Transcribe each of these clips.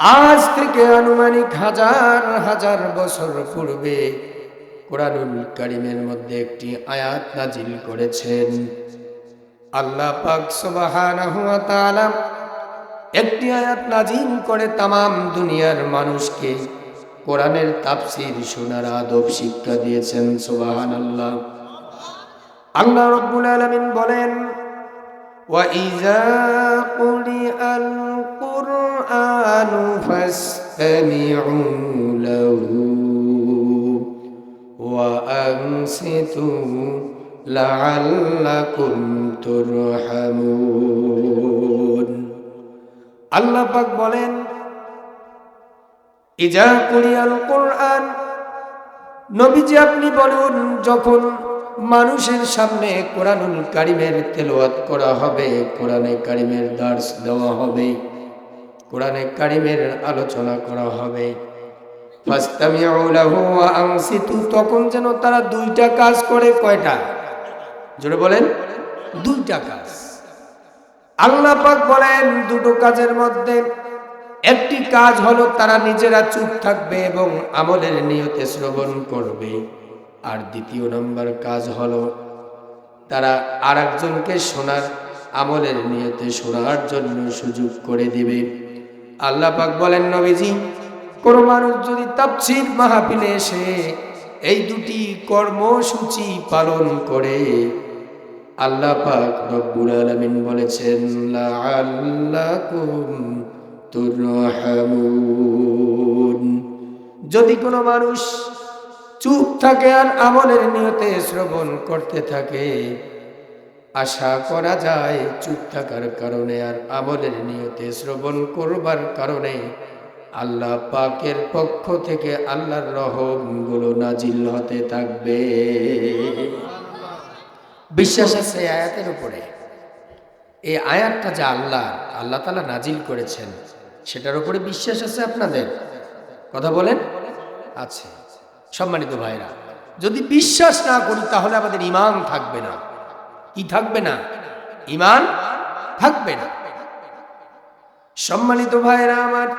আজ থেকে আনুমানিক হাজার হাজার বছর পূর্বে কোরআনুল কারিমের মধ্যে একটি আয়াত নাজিল করেছেন আল্লাহ পাক সুবহানাহু ওয়া তাআলা একটি আয়াত নাজিল করে তামাম দুনিয়ার মানুষকে কোরআনের তাফসীর শোনার আদব শিক্ষা দিয়েছেন সুবহানাল্লাহ আল্লাহ রাব্বুল আলামিন বলেন وإذا قرئ القرآن فاستمعوا له وأنصتوا لعلكم ترحمون আল্লাহ পাক বলেন ইজা কুরিয়াল কোরআন নবীজি আপনি বলুন যখন মানুষের সামনে কোরআনুল কারিমের তেলাওয়াত করা হবে কোরআনে কারিমের দার্স দেওয়া হবে কোরআনে কারিমের আলোচনা করা হবে। তখন যেন তারা দুইটা কাজ করে, কয়টা? জোরে বলেন। দুইটা কাজ। আল্লাহ পাক বলেন, দুটো কাজের মধ্যে একটি কাজ হলো তারা নিজেরা চুপ থাকবে এবং আমলের নিয়তে শ্রবণ করবে। আর দ্বিতীয় নম্বর কাজ হলো তারা আর একজনকে শোনার, আমলের নিয়তে শোনার জন্য সুযোগ করে দিবে। আল্লাহ পাক বলেন, নবীজি, কোন মানুষ যদি তাফসীর মাহফিলে এসে এই দুটি কর্মসূচি পালন করে, আল্লাহ পাক রব্বুল আলামিন বলেছেন যদি কোনো মানুষ চুপ থাকে আর আমলের নিয়তে শ্রবণ করতে থাকে আশা করা যায় চুপ থাকার কারণে আর আমলের নিয়তে শ্রবণ করবার কারণে আল্লাহ পাকের পক্ষ থেকে আল্লাহর রহমগুলো নাজিল হতে থাকবে। বিশ্বাস আছে আয়াতের উপরে। এই আয়াতটা যা আল্লাহ আল্লাহ তালা নাজিল করেছেন, সেটার উপরে বিশ্বাস আছে আপনাদের? কথা বলেন? আছে। সম্মানিত ভাইরা, যদি বিশ্বাস না করি তাহলে আমাদের ইমান থাকবে না। কি থাকবে না? ইমান থাকবে না। সম্মানিত ভাইরা আমার,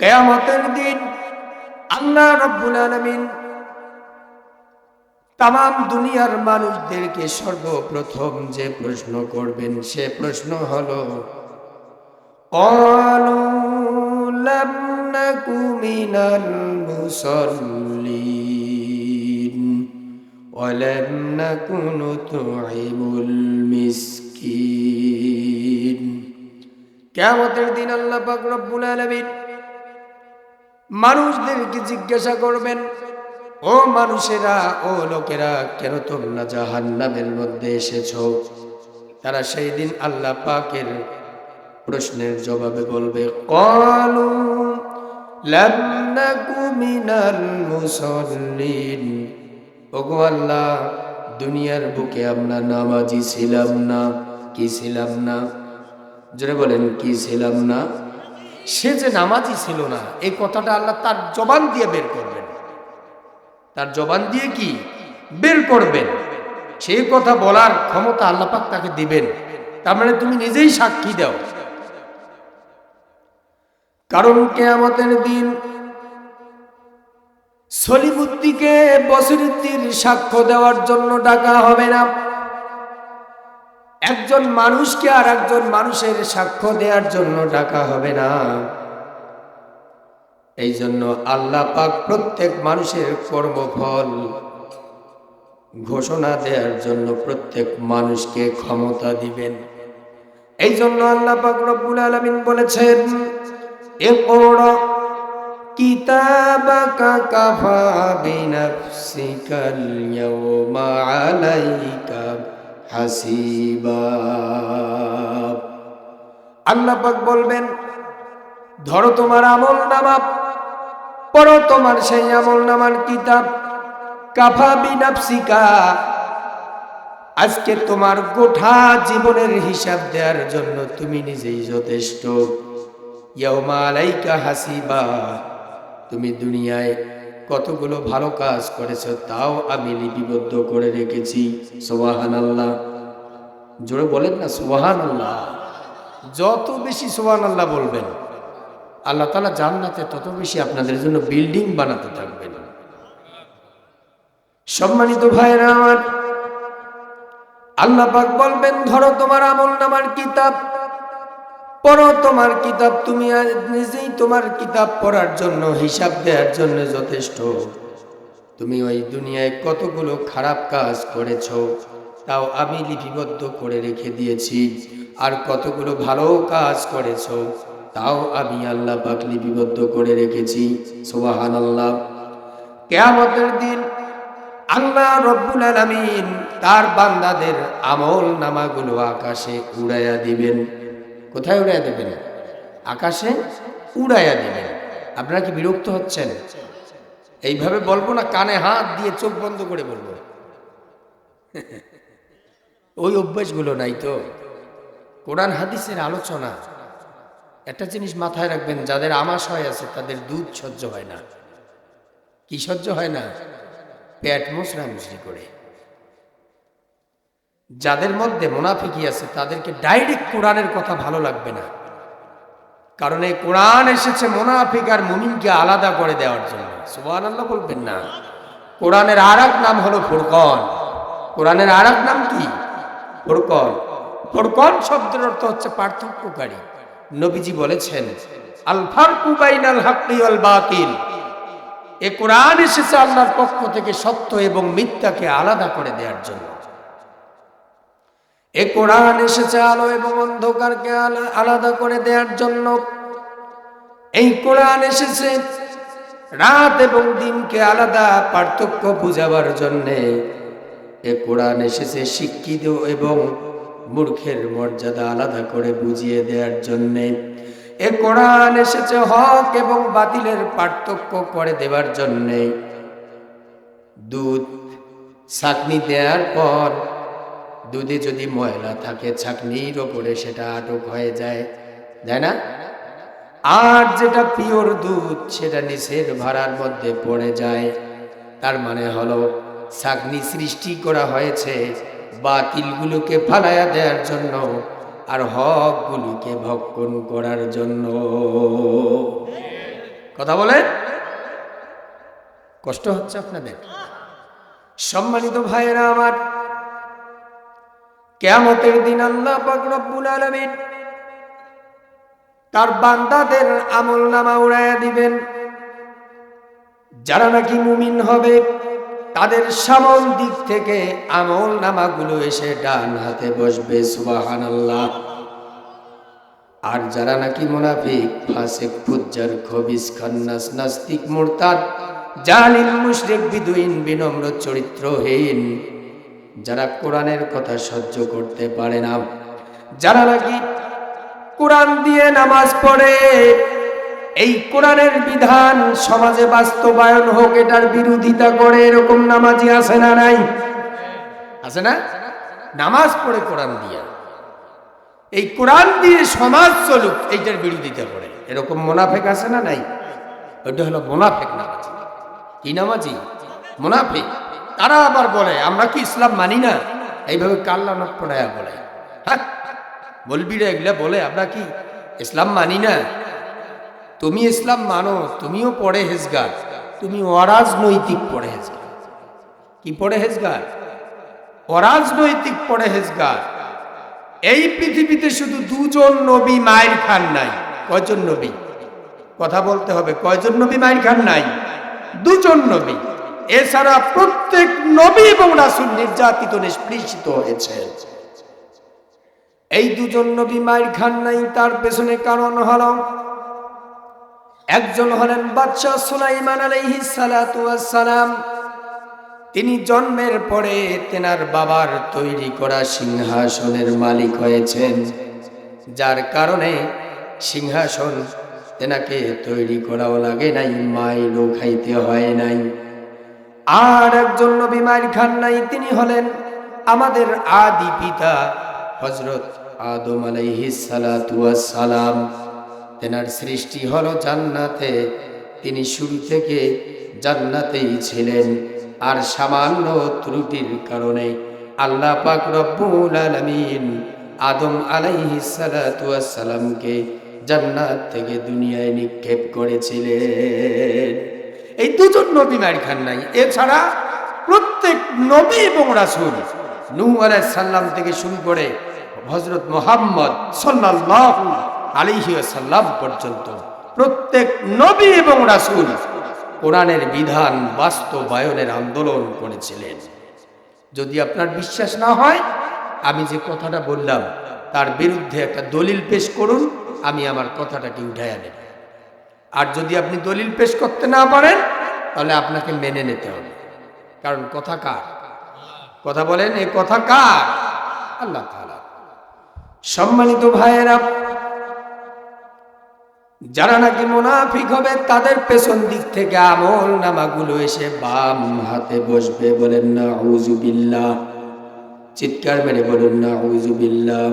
কেয়ামতের দিন আল্লাহ রব্বুল আলমিন তাম দুনিয়ার মানুষদেরকে সর্বপ্রথম যে প্রশ্ন করবেন, সে প্রশ্ন হল অলম কুমিনাল মুসল্লি ولم نك نطعم المسكين কেয়ামতের দিন আল্লাহ পাক রব্বুল আলামিন মানুষদেরকে জিজ্ঞাসা করবেন ও মানুষেরা ও লোকেরা কেন তোমরা জাহান্নামের মধ্যে এসেছো তারা সেই দিন আল্লাহ পাকের প্রশ্নের জবাবে বলবে কলু লাম নাকু মিনাল মুসাল্লিন ওগো আল্লাহ, দুনিয়ার বুকে আমরা নামাজি ছিলাম না। কি ছিলাম না? জোরে বলেন, কি ছিলাম না? সে যে নামাজি ছিল না, এই কথাটা আল্লাহ তার জবান দিয়ে বের করবেন। তার জবান দিয়ে কি? বের করবেন। সেই কথা বলার ক্ষমতা আল্লাহ পাক তাকে দিবেন। তার মানে তুমি নিজেই সাক্ষী দাও। কারণ কেয়ামতের দিন সলিমুদ্দিকে বসিরুদ্দিন সাক্ষ্য দেওয়ার জন্য ডাকা হবে না। একজন মানুষকে আর একজন মানুষের সাক্ষ্য দেওয়ার জন্য ডাকা হবে না। এই জন্য আল্লাহ পাক প্রত্যেক মানুষের কর্মফল ঘোষণা দেওয়ার জন্য প্রত্যেক মানুষকে ক্ষমতা দিবেন। এই জন্য আল্লাহ পাক রব্বুল আলমিন বলেছেন, এ كتابك كفى بنفسك اليوم عليك حسيبا আল্লাহ পাক বলবেন ধরো তোমার আমল নামা পড়ো তোমার সেই আমল নামার কিতাব কাফা বিনাপসিকা আজকে তোমার গোঠা জীবনের হিসাব দেওয়ার জন্য তুমি নিজেই যথেষ্ট আলাইকা হাসিবা তুমি দুনিয়ায় কতগুলো ভালো কাজ করেছ তাও আমি লিপিবদ্ধ করে রেখেছি। সোহান আল্লাহ জোরে বলেন না সোহান আল্লাহ যত বেশি সোহান আল্লাহ বলবেন, আল্লাহ তালা জান্নাতে তত বেশি আপনাদের জন্য বিল্ডিং বানাতে থাকবেন। সম্মানিত ভাইরা আমার আল্লাহ পাক বলবেন, ধরো তোমার আমল নামার কিতাব। পড়ো তোমার কিতাব, তুমি নিজেই তোমার কিতাব পড়ার জন্য, হিসাব দেওয়ার জন্য যথেষ্ট। তুমি ওই দুনিয়ায় কতগুলো খারাপ কাজ করেছ, তাও আমি লিপিবদ্ধ করে রেখে দিয়েছি। আর কতগুলো ভালো কাজ করেছ, তাও আমি আল্লাহ পাক লিপিবদ্ধ করে রেখেছি। সোবাহান আল্লাহ কেয়ামতের দিন আল্লাহ রব্বুল আলামিন তার বান্দাদের আমল নামাগুলো আকাশে উড়াইয়া দিবেন। কোথায় উড়াইয়া দেবেন? আকাশে উড়াইয়া দিবেন। আপনারা কি বিরক্ত হচ্ছেন? এইভাবে বলব না, কানে হাত দিয়ে চোখ বন্ধ করে বলব। ওই অভ্যাসগুলো নাই তো। কোরআন হাদিসের আলোচনা। একটা জিনিস মাথায় রাখবেন, যাদের আমাশয় আছে, তাদের দুধ সহ্য হয় না। কি সহ্য হয় না? পেট মুসরা মুসরি করে। যাদের মধ্যে মোনাফিকি আছে, তাদেরকে ডাইরেক্ট কোরআনের কথা ভালো লাগবে না। কারণ এই কোরআন এসেছে মোনাফিক আর মুমিনকে আলাদা করে দেওয়ার জন্য। সুবাহ আল্লাহ বলবেন না। কোরআনের আর নাম হলো ফুরকন। কোরআনের আর নাম কি? ফুরকন। ফুরকন শব্দের অর্থ হচ্ছে পার্থক্যকারী। নবীজি বলেছেন, আল ফারকু বাইনাল হাক্কি ওয়াল বাতিল। এ কোরআন এসেছে আল্লাহর পক্ষ থেকে সত্য এবং মিথ্যাকে আলাদা করে দেওয়ার জন্য। এ কোরআন এসেছে আলো এবং অন্ধকারকে আলা- আলাদা করে দেওয়ার জন্য। এই কোরআন এসেছে রাত এবং দিনকে আলাদা পার্থক্য বুঝাবার জন্যে। এ কোরআন এসেছে শিক্ষিত এবং মূর্খের মর্যাদা আলাদা করে বুঝিয়ে দেওয়ার জন্যে। এ কোরআন এসেছে হক এবং বাতিলের পার্থক্য করে দেওয়ার জন্যে। দুধ ছাকনি দেওয়ার পর দুধে যদি ময়লা থাকে, ছাকনির ওপরে সেটা আটক হয়ে যায়, তাই না? আর যেটা পিওর দুধ, সেটা নিচের ভাড়ার মধ্যে পড়ে যায়। তার মানে হলো, ছাকনি সৃষ্টি করা হয়েছে বাতিলগুলোকে ফালাইয়া দেওয়ার জন্য আর হকগুলিকে ভক্ষণ করার জন্য। কথা বলেন? কষ্ট হচ্ছে আপনাদের? সম্মানিত ভাইয়েরা আমার কেয়ামতের দিন আল্লাহ পাক রব্বুল আলামিন তার বান্দাদের আমল নামা উড়াইয়া দিবেন। যারা নাকি মুমিন হবে, তাদের সামন দিক থেকে আমল নামাগুলো এসে ডান হাতে বসবে সুবাহান আল্লাহ আর যারা নাকি মুনাফিক, ফাসিক, ফুজ্জার, খবিস, খান্নাস, নাস্তিক, মুরতাদ, জালিম, মুশরিক, বিদুইন, বিনম্র, চরিত্রহীন যারা কোরআনের কথা সহ্য করতে পারে না, যারা নাকি কোরআন দিয়ে নামাজ পড়ে, এই কোরআনের বিধান সমাজে বাস্তবায়ন হোক, এটার বিরোধিতা করে এরকম নামাজি আছে না নাই? আছে না? নামাজ পড়ে কোরআন দিয়া। এই কোরআন দিয়ে সমাজ চলুক, এইটার বিরোধিতা করে। এরকম মোনাফেক আছে না নাই? ওইটা হলো মোনাফেক নামাজি। কি নামাজি? মোনাফেক। তারা আবার বলে, আমরা কি ইসলাম মানি না? এইভাবে কাল্লা নট পড়ায়া বলে। হ্যাঁ বলবিরা এগুলা বলে, আমরা কি ইসলাম মানি না? তুমি ইসলাম মানো, তুমিও পড়ে হেজগার, তুমি অরাজনৈতিক পড়ে হেজগার। কি পড়ে হেজগার? অরাজনৈতিক পড়ে হেজগার। এই পৃথিবীতে শুধু দুজন নবী মায়ের খান নাই, কয়জন নবী? কথা বলতে হবে, কয়জন নবী মায়ের খান নাই? দুজন নবী। এছাড়া প্রত্যেক নবী এবং রাসুল নির্যাতিত নিষ্পৃষিত হয়েছে। এই দুজন নবী মায়ের খান নাই, তার পেছনে কারণ হল, একজন হলেন বাদশাহ সুলাইমান ওয়াস সালাম তিনি জন্মের পরে তেনার বাবার তৈরি করা সিংহাসনের মালিক হয়েছেন, যার কারণে সিংহাসন তেনাকে তৈরি করাও লাগে নাই মাইলও খাইতে হয় নাই। আর একজন নবী মায়ের খান নাই, তিনি হলেন আমাদের আদি পিতা হজরত আদম সালাম। তেনার সৃষ্টি হলো জান্নাতে। তিনি শুরু থেকে জান্নাতেই ছিলেন আর সামান্য ত্রুটির কারণে আল্লাহ পাক রব্বুল আলামিন আদম আলাইহিসালামকে জান্নাত থেকে দুনিয়ায় নিক্ষেপ করেছিলেন। এই দুজন নবী মার খান নাই। এছাড়া প্রত্যেক নবী এবং রাসূল নূহ আলাইহিস সালাম থেকে শুরু করে হজরত মোহাম্মদ সাল্লাল্লাহু আলাইহি ওয়াসাল্লাম পর্যন্ত প্রত্যেক নবী এবং রাসূল কোরআনের বিধান বাস্তবায়নের আন্দোলন করেছিলেন। যদি আপনার বিশ্বাস না হয়, আমি যে কথাটা বললাম, তার বিরুদ্ধে একটা দলিল পেশ করুন, আমি আমার কথাটাকে উঠাইয়া নেব। আর যদি আপনি দলিল পেশ করতে না পারেন, তাহলে আপনাকে মেনে নিতে হবে। কারণ কথা কার? কথা বলেন, এই কথা কার? আল্লাহ সম্মানিত ভাইয়েরা, যারা নাকি মুনাফিক হবে, তাদের পেছন দিক থেকে আমল নামাগুলো এসে বাম হাতে বসবে বলেন না উজুবিল্লাহ চিৎকার মেরে বলুন না উজুবিল্লাহ